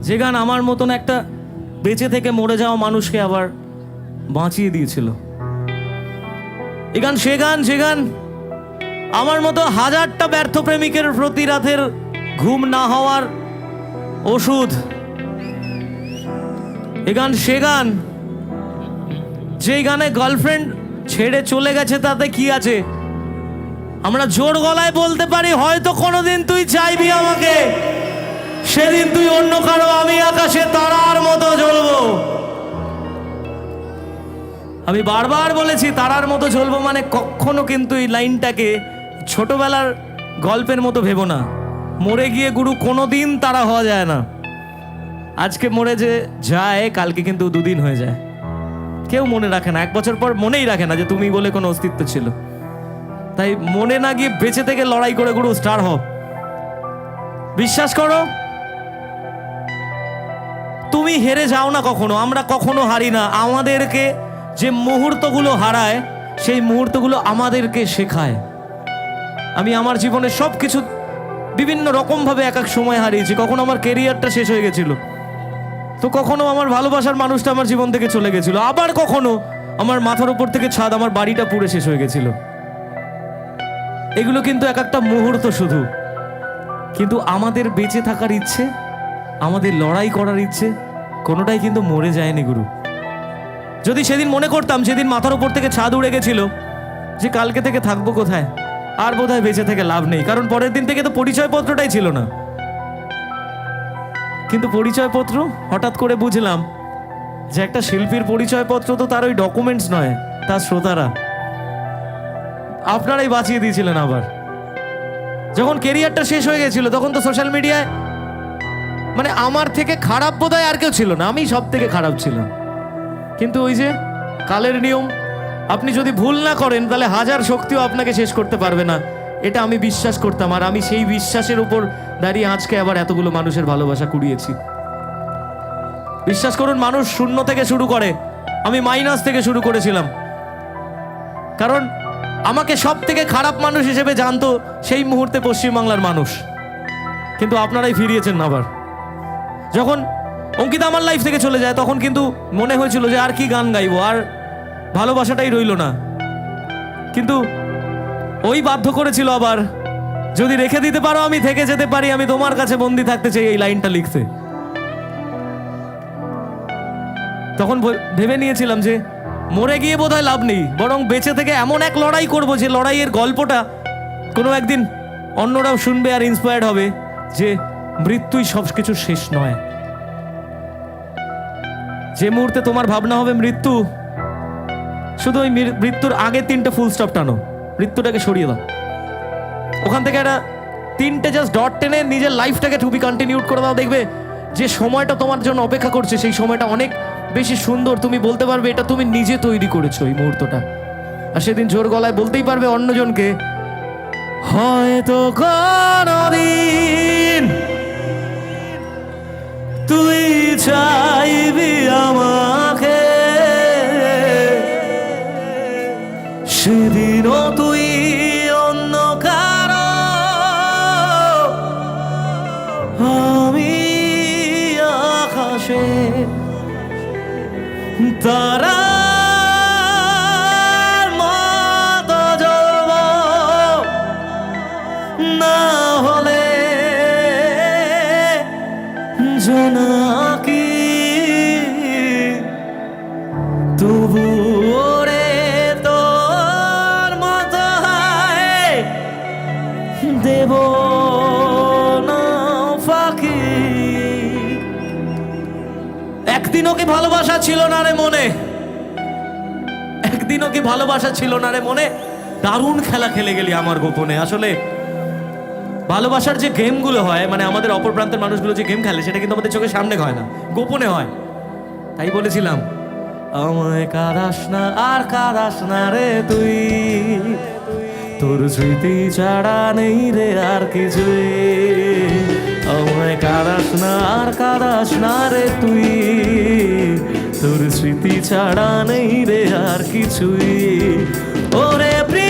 যে গান আমার মতন একটা বেঁচে থেকে মরে যাওয়া মানুষকে আবার বাঁচিয়ে দিয়েছিল। এ গান, সে গান সে গান। আমার মতো হাজারটা ব্যর্থ প্রেমিকের প্রতি রাতের ঘুম না হওয়ার ওষুধ। এ গান, সে গান। যেই গানে গার্লফ্রেন্ড ছেড়ে চলে গেছে, তাতে কি আছে? আমরা জোর গলায় বলতে পারি, হয়তো কোনোদিন তুই চাইবি আমাকে। সেদিন তুই অন্য কারও, আমি আকাশে তারার মতো জ্বলবো। আমি বারবার বলেছি, তারার মতো জ্বলবো মানে কখনো কিন্তু এই লাইনটাকে ছোটবেলার গল্পের মতো ভেবো না। মরে গিয়ে গুরু কোনো দিন তারা হওয়া যায় না। আজকে মরে যে যায়, কালকে কিন্তু দুদিন হয়ে যায়। কেউ মনে রাখে না, এক বছর পর মনেই রাখে না যে তুমি বলে কোনো অস্তিত্ব ছিল। তাই মনে না গিয়ে বেঁচে থেকে লড়াই করে গুরু স্টার হও। বিশ্বাস করো তুমি হেরে যাও না কখনো, আমরা কখনো হারি না। আমাদেরকে যে মুহূর্তগুলো হারায়, সেই মুহূর্তগুলো আমাদেরকে শেখায়। আমি আমার জীবনে সব কিছু বিভিন্ন রকমভাবে এক এক সময় হারিয়েছি। কখনো আমার কেরিয়ারটা শেষ হয়ে গেছিল। তো কখনো আমার ভালোবাসার মানুষটা আমার জীবন থেকে চলে গেছিল। আবার কখনো আমার মাথার উপর থেকে ছাদ, আমার বাড়িটা পুড়ে শেষ হয়ে গেছিল। এগুলো কিন্তু এক একটা মুহূর্ত শুধু। কিন্তু আমাদের বেঁচে থাকার ইচ্ছে, আমাদের লড়াই করার ইচ্ছে কোনোটাই কিন্তু মরে যায়নি, গুরু। যদি সেদিন মনে করতাম, সেদিন মাথার উপর থেকে ছাদ উড়ে গেছিল যে কালকে থেকে থাকব কোথায়, আর বোধহয় বেঁচে থেকে লাভ নেই, কারণ পরের দিন থেকে তো পরিচয়পত্রটাই ছিল না। কিন্তু পরিচয়পত্র হঠাৎ করে বুঝলাম যে একটা শিল্পীর পরিচয়পত্র তো তার ওই ডকুমেন্টস নয়, তার শ্রোতারা। আপনারাই বাঁচিয়ে দিয়েছিলেন আবার। যখন কেরিয়ারটা শেষ হয়ে গেছিল, তখন তো সোশ্যাল মিডিয়ায় মানে আমার থেকে খারাপ বোধহয় আর কেউ ছিল না আমি সব থেকে খারাপ ছিলাম। কিন্তু ওই যে কালের নিয়ম, আপনি যদি ভুল না করেন, তাহলে হাজার শক্তিও আপনাকে শেষ করতে পারবে না। এটা আমি বিশ্বাস করতাম, আর আমি সেই বিশ্বাসের উপর দাঁড়িয়ে আজকে আবার এতগুলো মানুষের ভালোবাসা কুড়িয়েছি। বিশ্বাস করুন, মানুষ শূন্য থেকে শুরু করে। আমি মাইনাস থেকে শুরু করেছিলাম। কারণ আমাকে সব থেকে খারাপ মানুষ হিসেবে জানতো সেই মুহূর্তে পশ্চিমবাংলার মানুষ। কিন্তু আপনারাই ফিরিয়েছেন আবার। যখন অঙ্কিতা আমার লাইফ থেকে চলে যায়, তখন কিন্তু মনে হয়েছিল যে আর কি গান গাইবো, আর ভালোবাসাটাই রইল না। কিন্তু ওই বাধ্য করেছিল আবার, যদি রেখে দিতে পারো আমি থেকে যেতে পারি, আমি তোমার কাছে বন্দি থাকতে চাই এই লাইনটা লিখতে। তখন ভেবে নিয়েছিলাম যে মরে গিয়ে বোধহয় লাভ নেই, বরং বেঁচে থেকে এমন এক লড়াই করব যে লড়াইয়ের গল্পটা কোনো একদিন অন্যরাও শুনবে আর ইন্সপায়ার্ড হবে যে মৃত্যুই সব কিছু শেষ নয়। যে মুহূর্তে তোমার ভাবনা হবে মৃত্যু, শুধু ওই মৃত্যুর আগে তিনটে ফুল স্টপ টানো। মৃত্যুটাকে সরিয়ে দাও। ওখান থেকে একটা তিনটে জাস্ট ডট টেনে নিজের লাইফটাকে টুবি কন্টিনিউড করে দাও। দেখবে যে সময়টা তোমার জন্য অপেক্ষা করছে, সেই সময়টা অনেক বেশি সুন্দর। তুমি বলতে পারবে, এটা তুমি নিজে তৈরি করেছ এই মুহূর্তটা। আর সেদিন জোর গলায় বলতেই পারবে অন্যজনকে, হয়তো কোনদিন তুই চাইবি আমাকে। সেদিনও তুই অন্য কারও। আমি আকাশে তারা না ফাঁকি। একদিনও কি ভালোবাসা ছিল না রে মনে? একদিনও কি ভালোবাসা ছিল না রে মনে? দারুণ খেলা খেলে গেলি আমার গোপনে। আসলে ভালোবাসার যে গেমগুলো হয় মানে আমাদের অপর প্রান্তের মানুষগুলো যে গেম খেলে, সেটা কিন্তু আমাদের চোখের সামনে হয় না, গোপনে হয়। তাই বলেছিলাম, আমায় কাদাস না, আর কাদাস না রে তুই। তোর স্মৃতি ছাড়া নেই রে আর কিছু। আমায় কারাস না, আর কারাস না রে তুই। তোর স্মৃতি ছাড়া নেই রে আর কিছুই। ওরে প্রিয়া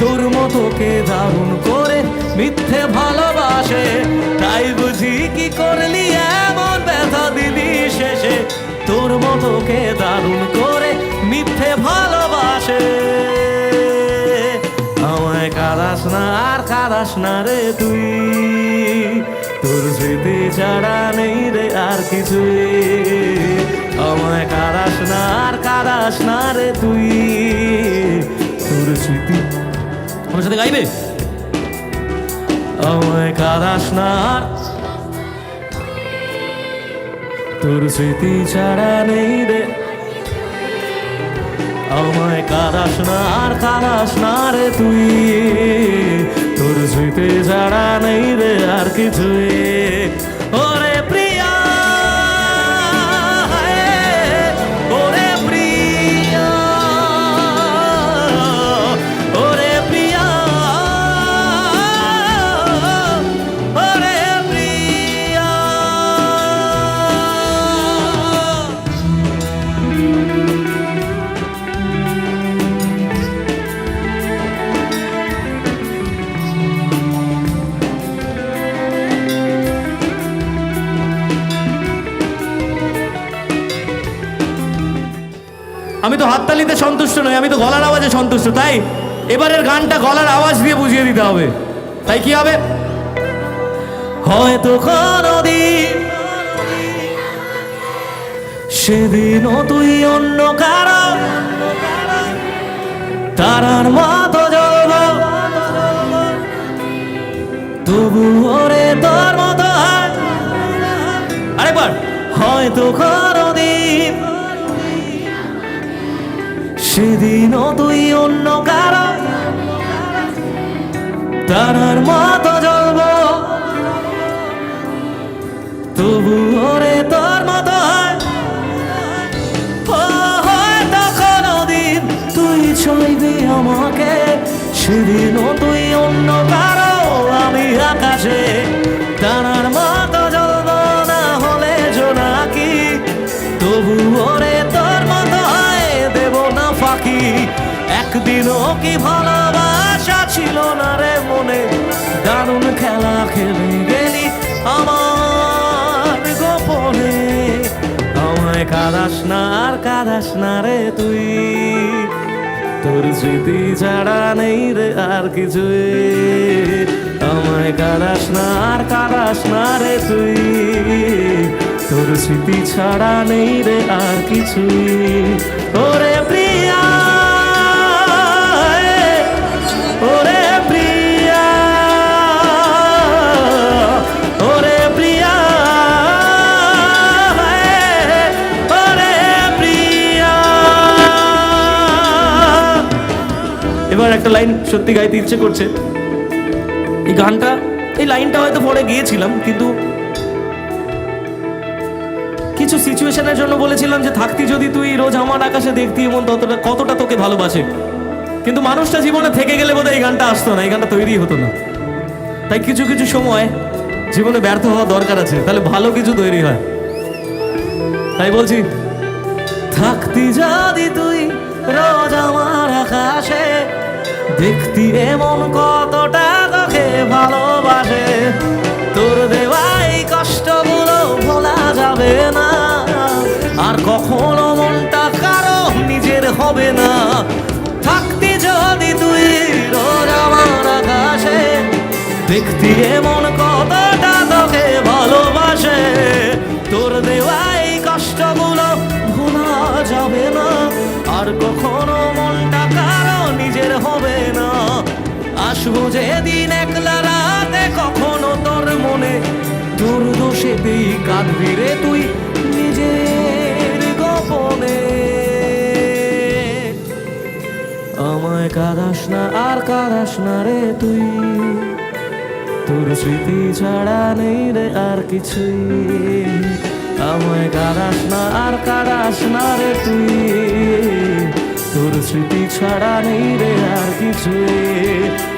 তোর মতো কে দারুণ করে মিথ্যে ভালোবাসে। তাই বুঝি কি করলি, এমন ব্যথা দিলি শেষে। তোর মতো কে দারুণ করে মিথ্যে ভালোবাসে। আমায় কাদাস না, আর কাদাস না রে তুই। তোর স্মৃতি ছাড়া নেই রে আর কিছুই। আমায় কাদাস না, আর কাদাস না রে তুই। আমার সাথে গাইবে? আমায় কাঁদাস না। তোর স্মৃতি ছাড়া নেই রে। আমায় কাদাস না আর কাদাস না রে তুই। তোর স্মৃতি ছাড়া নেই রে আর কিছুই। আমি তো হাততালিতে সন্তুষ্ট নই, আমি তো গলার আওয়াজে সন্তুষ্ট, তাই? এবারের গানটা গলার আওয়াজ দিয়ে বুঝিয়ে দিতে হবে। তাই কি হবে? হয়তো কোনদিন সেদিনও তুই অন্য কারও তারার মতো জ্বলব তবু ওরে তোর মতো আরেকবার, হয়তো কোনদিন সেদিনও তুই অন্য কারও তারার মতো জ্বলব। তবু ওরে তোর মতো হয়তো কোনদিন তুই আমাকে। সেদিনও তুই অন্য কারও, আমি আকাশে কি ভালোবাসা ছিল না রে মনে? দারুণ খেলা খেলে গেলি আমার গোপনে। আমায় কাদাস না আর কাদাস না রে তুই। তোর স্মৃতি ছাড়া নেই রে আর কিছুই। আমায় কাদাস না আর কাদাস না রে তুই। তোর স্মৃতি ছাড়া নেই রে আর কিছুই। ওরে এবার একটা লাইন সত্যি গাইতে ইচ্ছে করছে। এই গানটা, এই লাইনটা হয়তো পরে গিয়েছিলাম, কিন্তু কিছু সিচুয়েশনের জন্য বলেছিলাম যে, থাকতি যদি তুই রোজ আমার আকাশে দেখতি, এমন ততটা, কতটা তোকে ভালোবাসে। কিন্তু মানুষটা জীবনে থেকে গেলে বোধহয় এই গানটা আসতো না, এই গানটা তৈরি হতো না। তাই কিছু কিছু সময় জীবনে ব্যর্থ হওয়া দরকার আছে, তাহলে ভালো কিছু তৈরি হয়। তাই বলছি, থাকতি যদি তুই রোজ আমার আকাশে দেখতি এমন কতটা তোকে ভালোবাসে। তোর দেওয়াই কষ্টগুলো ভোলা যাবে না। আর কখনো মনটা কারও নিজের হবে না। থাকতি যদি তুই আমার আকাশে, দেখতি এমন কতটা তোকে ভালোবাসে। তোর দেওয়াই কষ্টগুলো ভোলা যাবে না। আর কখনো আসব যেদিন একলা রাতে কখনো তোর মনে তোর দোষেতেই কাঁদবি রে তুই নিজের গোপনে। আমায় কাদাস না, আর কাদাস না রে তুই। তোর স্মৃতি ছাড়া নেই রে আর কিছুই। আমায় কাদাস না, আর কাদাস না রে তুই। তোর স্মৃতি ছাড়া নেই রে আর কিছুই।